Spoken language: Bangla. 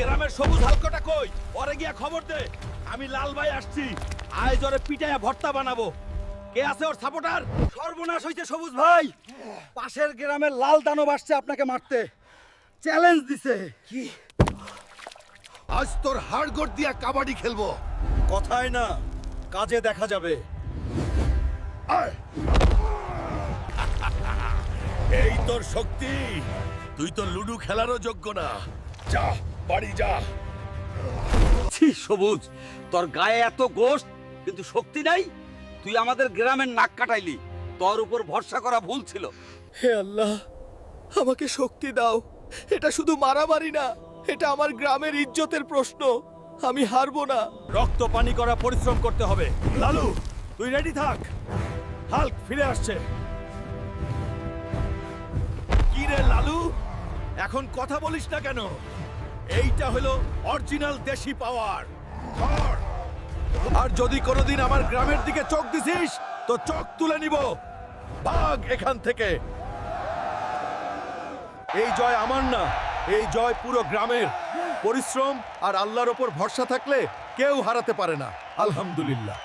গ্রামের সবুজ হালকটা কই? পরে গিয়া খবর দে। আমি লাল ভাই আসছি। আয় জরে পিটায়া ভর্তা বানাবো। কে আছে ওর সাপোর্টার সর্বনাশ হইছে সবুজ ভাই। পাশের গ্রামের লাল দানব আসছে আপনাকে মারতে। চ্যালেঞ্জ দিছে। কি? আজ তোর হাড়গোড় দিয়া কাবাডি খেলব। কথায় না কাজে দেখা যাবে। আয়। এই তোর শক্তি। তুই তো লুডু খেলারও যোগ্য না। যা। বাড়ি যা। ছি সবুজ তোর গায়ে এত গোষ্ঠ কিন্তু শক্তি নাই? তুই আমাদের গ্রামের নাক কাটাইলি তোর উপর ভরসা করা ভুল ছিল। হে আল্লাহ আমাকে শক্তি দাও। এটা শুধু মারামারি না এটা আমার গ্রামের ইজ্জতের প্রশ্ন। আমি হারবো না। রক্ত পানি করা পরিশ্রম করতে হবে। লালু তুই রেডি থাক। হাল্ক ফিরে আসছে। কি রে লালু? এখন কথা বলিস না কেন? এইটা হলো অরিজিনাল দেশি পাওয়ার। আর যদি কোনোদিন আমার গ্রামের দিকে চোখ দিছিস, তো চোখ তুলে নিব। ভাগ এখান থেকে। এই জয় আমার না, এই জয় পুরো গ্রামের। পরিশ্রম আর আল্লাহর ওপর ভরসা থাকলে কেউ হারাতে পারে না। আলহামদুলিল্লাহ।